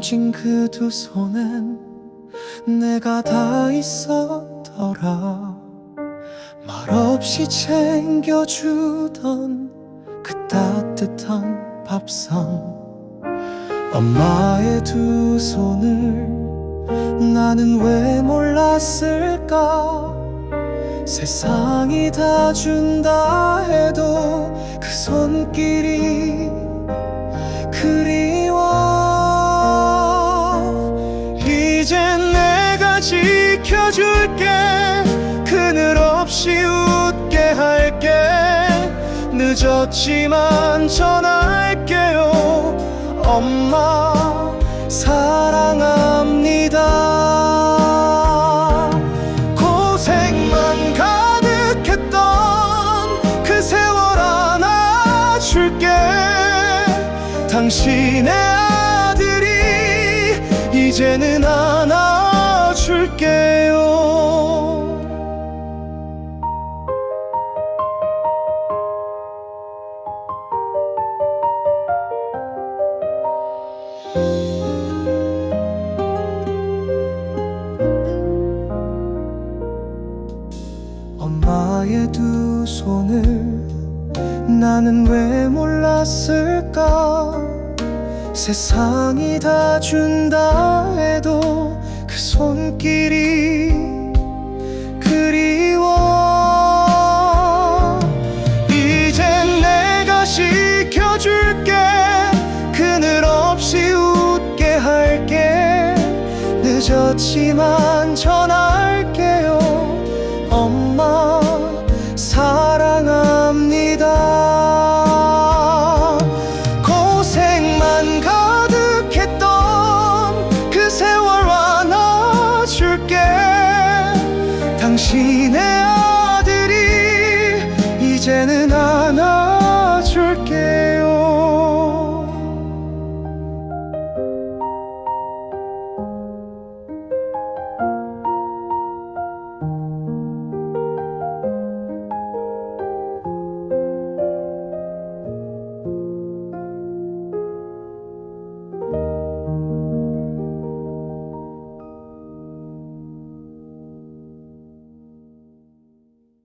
쥐어진 그두 손엔 내가 다 있었더라. 말없이 챙겨주던 그 따뜻한 밥상. 엄마의 두 손을 나는 왜 몰랐을까? 세상이 다 준다 해도 그 손길이 그리 지켜줄게. 그늘 없이 웃게 할게. 늦었지만 전할게요. 엄마 사랑합니다. 고생만 가득했던 그 세월 안아줄게. 당신의 아들이 이제는 안아줄게 요 엄마의 두 손을 나는 왜 몰랐을까? 세상이 다 준다 해도 그 손길이 그리워. 이젠 내가 지켜줄게. 그늘 없이 웃게 할게. 늦었지만 전할 당신의 아들이 이제는